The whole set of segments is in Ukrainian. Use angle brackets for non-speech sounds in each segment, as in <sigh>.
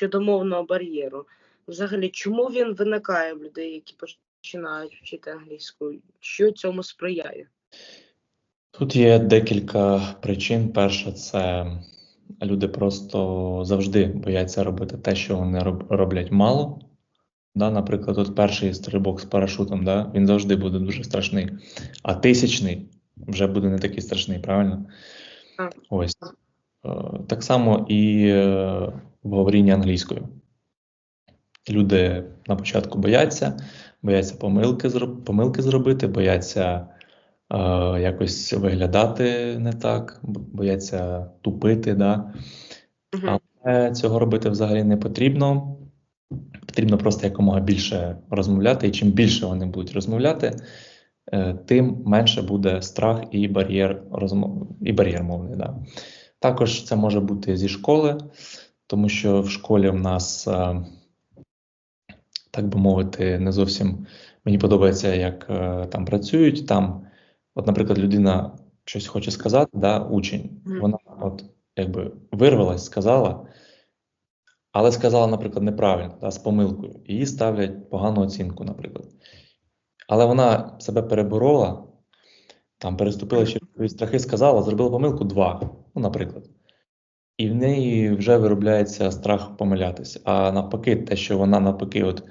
щодо мовного бар'єру. Взагалі, чому він виникає в людей, які починають вчити англійську? Що цьому сприяє? Тут є декілька причин. Перша це люди просто завжди бояться робити те, що вони роблять мало. Да, наприклад, от перший стрибок з парашутом, да, він завжди буде дуже страшний. А тисячний вже буде не такий страшний, правильно? Так. Ось. Е, Так само і е, в говорінні англійською. Люди на початку бояться, бояться помилки, помилки зробити, бояться е, якось виглядати не так, бояться тупити. Да? Але цього робити взагалі не потрібно. Потрібно просто якомога більше розмовляти, і чим більше вони будуть розмовляти, е, тим менше буде страх і бар'єр розмов... і бар'єр мовний. Да. Також це може бути зі школи, тому що в школі в нас, е, так би мовити, не зовсім мені подобається, як е, там працюють. Там, от, наприклад, людина щось хоче сказати, да, учень, вона от якби вирвалась, сказала, але сказала, наприклад, неправильно, да, з помилкою. Їй ставлять погану оцінку, наприклад. Але вона себе переборола, там переступила через свої страхи, сказала, зробила помилку два, ну, наприклад. І в неї вже виробляється страх помилятися. А навпаки, те, що вона навпаки, от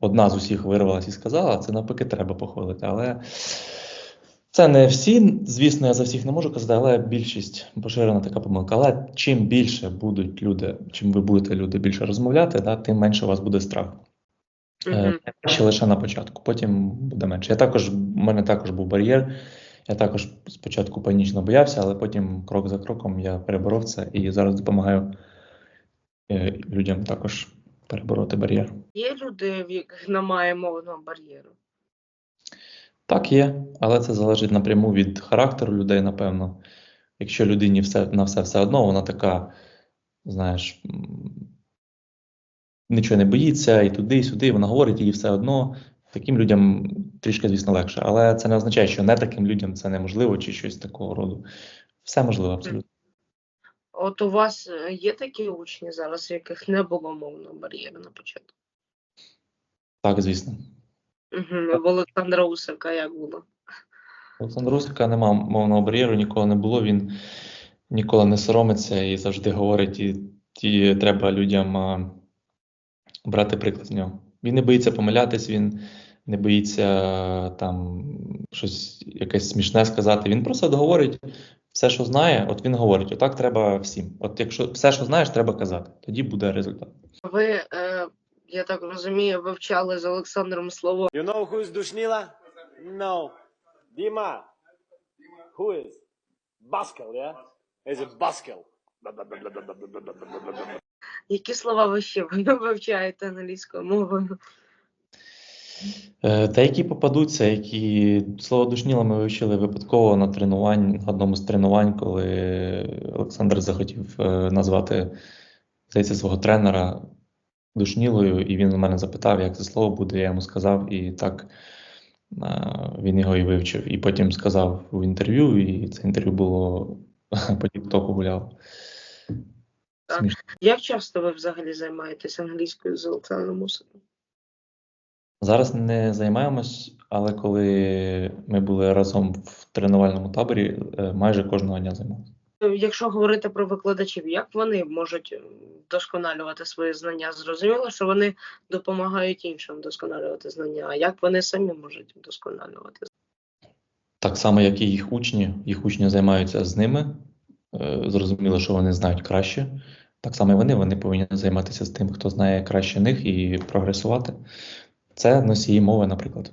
одна з усіх вирвалась і сказала, це навпаки треба похвалити. Але це не всі, звісно, я за всіх не можу казати, але більшість поширена така помилка. Але чим більше будуть люди, чим ви будете люди більше розмовляти, да, тим менше у вас буде страх. Е. Ще лише на початку, потім буде менше. Я також, у мене також був бар'єр. Я також спочатку панічно боявся, але потім крок за кроком я переборов це і зараз допомагаю е, людям також перебороти бар'єр. Є люди, в яких немає мовного бар'єру. Так, є, але це залежить напряму від характеру людей, напевно. Якщо людині все на все все одно, вона така, знаєш, нічого не боїться, і туди, і сюди, вона говорить, їй все одно. Таким людям трішки, звісно, легше. Але це не означає, що не таким людям це неможливо чи щось такого роду. Все можливо, абсолютно. От у вас е, є такі учні зараз, яких не було мовного бар'єру на початку? Так, звісно. Угу. В Олександра Усика як було? Олександр Русика нема мовного бар'єру, ніколи не було. Він ніколи не соромиться і завжди говорить, і, і треба людям а, брати приклад з нього. Він не боїться помилятись, він не боїться там щось якесь смішне сказати. Він просто говорить все, що знає, от він говорить, отак треба всім. От якщо все, що знаєш, треба казати, тоді буде результат. Ви, е, я так розумію, вивчали з Олександром слово. You know who is Dushnila? No. Dima. Who is? Baskel, yeah? Is it Baskel? Які слова ви ще <laughs> вивчаєте англійською мовою? Е, Та які попадуться, які слово душніла ми вивчили випадково на тренувань, на одному з тренувань, коли Олександр захотів е, назвати здається, свого тренера душнілою, і він у мене запитав, як це слово буде. Я йому сказав, і так е, він його і вивчив. І потім сказав у інтерв'ю, і це інтерв'ю було <laughs> по Тіктоку гуляло. Так. Смішно. Як часто ви взагалі займаєтесь англійською з Олександром Усиком? Зараз не займаємось, але коли ми були разом в тренувальному таборі, е, майже кожного дня займалися. Якщо говорити про викладачів, як вони можуть е, вдосконалювати свої знання? Зрозуміло, що вони допомагають іншим вдосконалювати знання, а як вони самі можуть вдосконалювати? Так само, як і їх учні, їх учні займаються з ними. Е, Зрозуміло, що вони знають краще. Так само і вони, вони повинні займатися з тим, хто знає краще них, і прогресувати. Це носії мови, наприклад.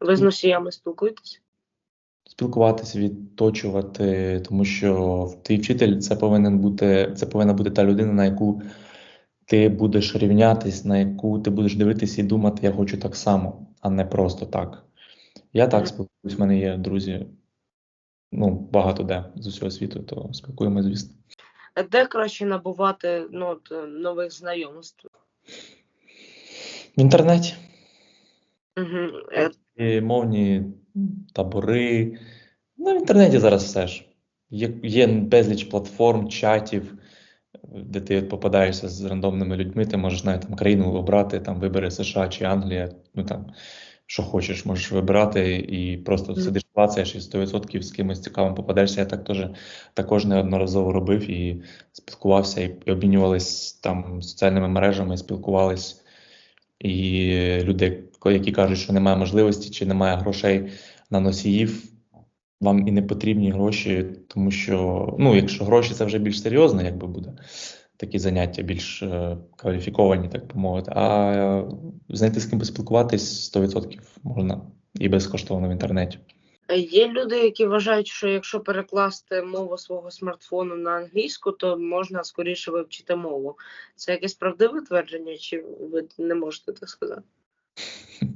Ви з носіями спілкуєтесь? Спілкуватися, відточувати, тому що твій вчитель це повинен бути, це повинна бути та людина, на яку ти будеш рівнятись, на яку ти будеш дивитися і думати, я хочу так само, а не просто так. Я так спілкуюсь, в мене є друзі, ну, багато де з усього світу, то спілкуємося, звісно. Де краще набувати ну, нових знайомств? В інтернеті Угу. і мовні табори. Ну, в інтернеті зараз все ж. Є, є безліч платформ, чатів, де ти попадаєшся з рандомними людьми, ти можеш навіть там країну обрати, там вибери США чи Англія, ну там що хочеш, можеш вибирати і просто Мгм. сидиш, клацаєш і 100% з кимось цікавим попадешся. Я так теж також неодноразово робив і спілкувався, і, і обмінювались там соціальними мережами, спілкувались. І люди, які кажуть, що немає можливості чи немає грошей на носіїв, вам і не потрібні гроші, тому що, ну, якщо гроші це вже більш серйозно, якби буде такі заняття більш е, кваліфіковані, так би мовити. А е, знайти з ким поспілкуватись 100% можна і безкоштовно в інтернеті. Є люди, які вважають, що якщо перекласти мову свого смартфону на англійську, то можна скоріше вивчити мову. Це якесь правдиве твердження, чи ви не можете так сказати? <laughs>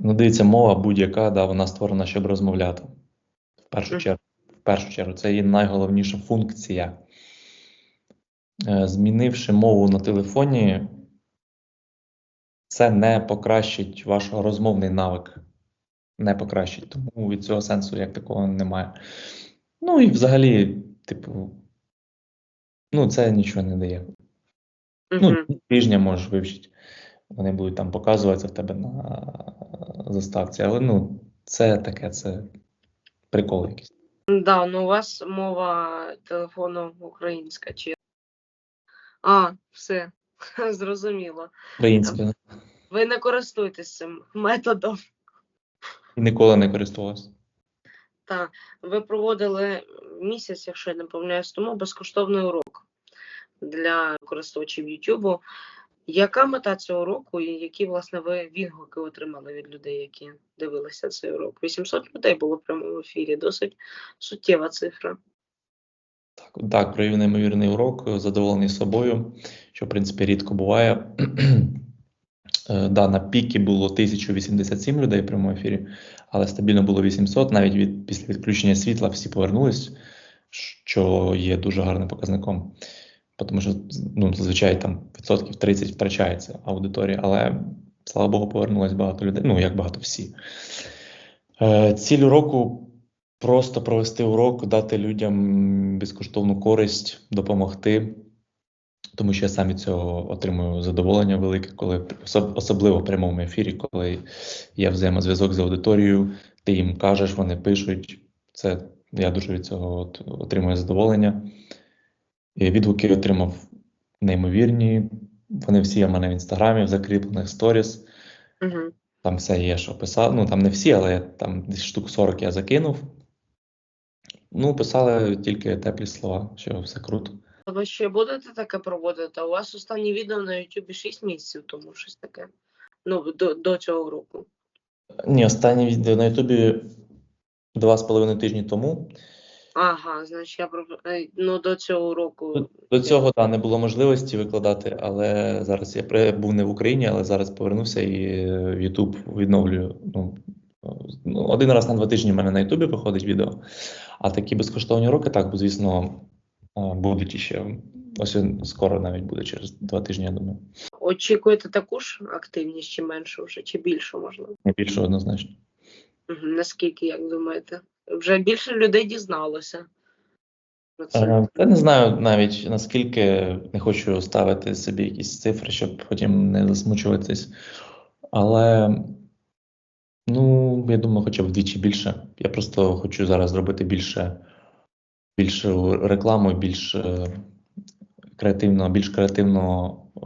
Ну, дивіться, мова будь-яка, да, вона створена, щоб розмовляти. В першу чергу, в першу чергу, це її найголовніша функція. Е, Змінивши мову на телефоні, це не покращить ваш розмовний навик. Не покращить, тому від цього сенсу як такого немає. Ну і взагалі, типу, ну, це нічого не дає. Ну, тижня можеш вивчити. Вони будуть там показуватися в тебе на заставці. Але ну, це таке, це прикол якийсь. Да, ну у вас мова телефону українська чи. А, все, <laughs> зрозуміло. Українське. Ви не користуєтесь цим методом. І ніколи не користувався. Та ви проводили місяць, якщо я не помиляюсь, тому безкоштовний урок для користувачів YouTube. Яка мета цього уроку і які, власне, ви відгуки отримали від людей, які дивилися цей урок? 800 людей було в прямому ефірі, досить суттєва цифра. Так, так, провів неймовірний урок, задоволений собою, що в принципі рідко буває. <clears throat> Е, Да, на піки було 1087 людей в прямому ефірі, але стабільно було 800. Навіть від, після відключення світла всі повернулись, що є дуже гарним показником. Тому що ну, зазвичай там відсотків 30 втрачається аудиторія, але слава Богу, повернулось багато людей. Ну, як багато всі. Е, Ціль уроку просто провести урок, дати людям безкоштовну користь, допомогти. Тому що я сам від цього отримую задоволення велике, коли особливо в прямому ефірі, коли є взаємозв'язок з аудиторією, ти їм кажеш, вони пишуть. Це я дуже від цього от, отримую задоволення. Відгуки отримав неймовірні. Вони всі є в мене в інстаграмі, в закріплених сторіс. Угу. Там все є, що писав. Ну там не всі, але там десь штук 40 я закинув. Ну, писали тільки теплі слова, що все круто. А Ви ще будете таке проводити? У вас останнє відео на YouTube 6 місяців, тому щось таке. Ну, до, до цього уроку. Ні, останнє відео на Ютубі два з половиною тижні тому. Ага, значить, я про е, ну до цього уроку. До цього да, не було можливості викладати, але зараз я при- був не в Україні, але зараз повернувся і е, в Ютуб відновлюю. Ну, ну, один раз на два тижні в мене на Ютубі виходить відео. А такі безкоштовні уроки, так, бо, звісно, е, будуть іще. Ось скоро навіть буде через два тижні, я думаю. Очікуєте таку ж активність, чи меншу вже, чи більшу, можливо? Не більше однозначно. Угу. Наскільки, як думаєте? Вже більше людей дізналося про це. Я не знаю навіть наскільки не хочу ставити собі якісь цифри, щоб потім не засмучуватись. Але ну, я думаю, хоча б вдвічі більше. Я просто хочу зараз зробити більше, більше рекламу, більш е, креативно, більш креативно е,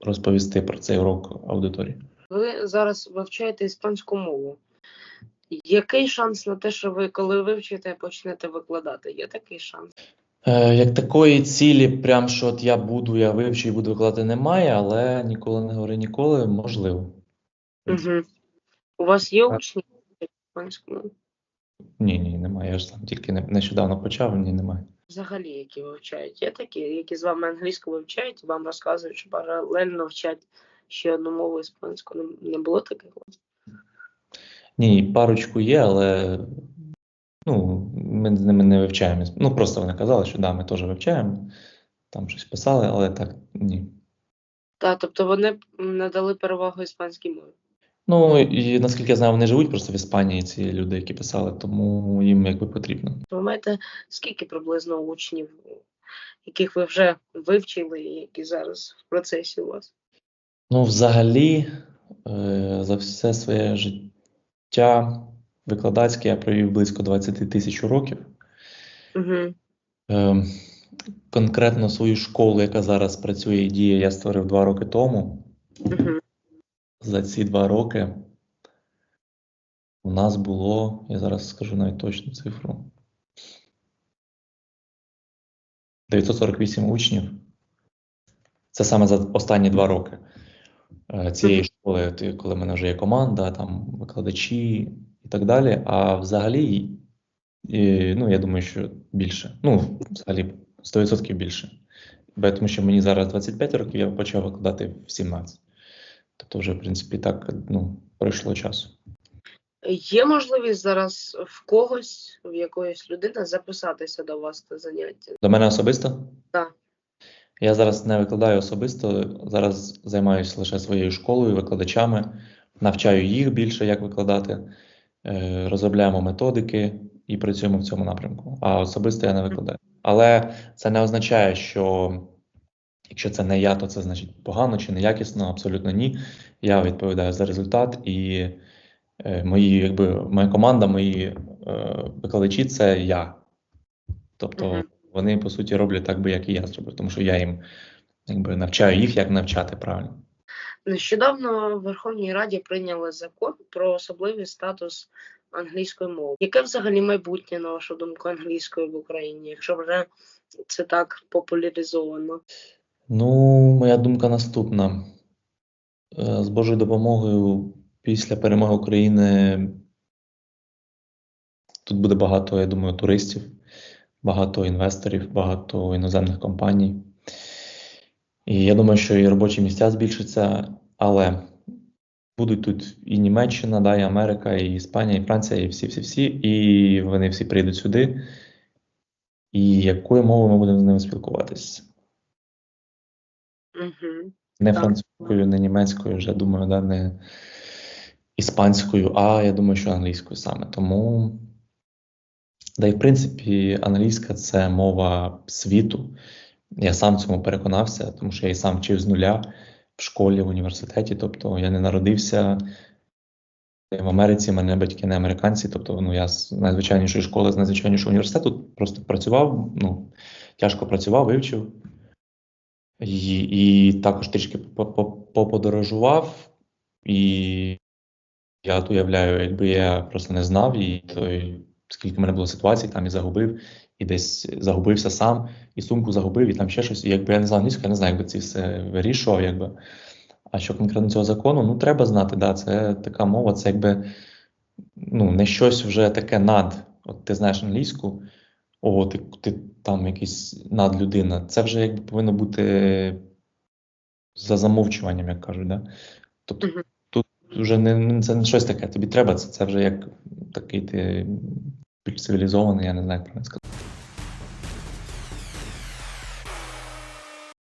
розповісти про цей урок аудиторії. Ви зараз вивчаєте іспанську мову. Який шанс на те, що ви, коли вивчите, почнете викладати? Є такий шанс? Е, Як такої цілі, прям що от я буду, я вивчу і буду викладати, немає, але ніколи не говори ніколи, можливо. Угу. У вас є учні іспанську? Ні, ні, немає. Я ж сам тільки нещодавно почав, ні, немає. Взагалі, які вивчають? Є такі, які з вами англійську вивчають, і вам розказують, що паралельно вчать ще одну мову іспанську. Не, не було таких? Ні, парочку є, але ну, ми з ними не вивчаємо. Ну, просто вони казали, що да, ми теж вивчаємо, там щось писали, але так, ні. Та, тобто вони надали перевагу іспанській мові. Ну, і наскільки я знаю, вони живуть просто в Іспанії, ці люди, які писали, тому їм якби потрібно. Ви маєте скільки приблизно учнів яких ви вже вивчили і які зараз в процесі у вас? Ну, взагалі, е, за все своє життя викладацьке я провів близько 20 тисяч років. Угу. Е, Конкретно свою школу, яка зараз працює і діє, я створив два роки тому. Угу. За ці два роки у нас було, я зараз скажу навіть точну цифру. 948 учнів. Це саме за останні два роки е, цієї Ти- коли в мене вже є команда, там викладачі і так далі. А взагалі, і, ну, я думаю, що більше. Ну, взагалі 100% більше. Бо Тому що мені зараз 25 років, я почав викладати в 17. Тобто, вже, в принципі, так ну, пройшло часу. Є можливість зараз в когось, в якоїсь людини записатися до вас на заняття? До мене особисто? Так. Я зараз не викладаю особисто, зараз займаюся лише своєю школою, викладачами, навчаю їх більше, як викладати, е, розробляємо методики і працюємо в цьому напрямку. А особисто я не викладаю. Але це не означає, що якщо це не я, то це значить погано чи неякісно. Абсолютно ні. Я відповідаю за результат і е, мої, якби, моя команда, мої е, викладачі це я. Тобто. Вони по суті роблять так би, як і я зробив, тому що я їм якби навчаю їх, як навчати правильно. Нещодавно в Верховній Раді прийняли закон про особливий статус англійської мови. Яке взагалі майбутнє, на вашу думку, англійської в Україні, якщо вже це так популяризовано? Ну, моя думка наступна. Е, З Божою допомогою після перемоги України тут буде багато, я думаю, туристів, багато інвесторів, багато іноземних компаній. І я думаю, що і робочі місця збільшаться, але будуть тут і Німеччина, да, і Америка, і Іспанія, і Франція, і всі-всі-всі, і вони всі прийдуть сюди. І якою мовою ми будемо з ними спілкуватися? Угу. Не Так. французькою, не німецькою, вже думаю, да, не іспанською, а я думаю, що англійською саме. Тому, да і в принципі, англійська це мова світу. Я сам цьому переконався, тому що я і сам вчив з нуля в школі, в університеті. Тобто я не народився в Америці, мене батьки не американці. Тобто, ну я з найзвичайнішої школи, з найзвичайнішого університету просто працював, ну, тяжко працював, вивчив. І, і також трішки по- по- поподорожував, і я уявляю, якби я просто не знав, і то й скільки в мене було ситуацій, там і загубив, і десь загубився сам, і сумку загубив, і там ще щось. І якби я не знав англійську, я не знаю, як би це все вирішував. Якби. А що конкретно цього закону, ну треба знати, да, це така мова, це якби ну, не щось вже таке над. От ти знаєш англійську, о, ти, ти там якийсь надлюдина. Це вже якби повинно бути за замовчуванням, як кажуть. Да? Тобто тут вже не, не- це не щось таке. Тобі треба це, це вже як такий ти більш цивілізований, я не знаю, як правильно сказати.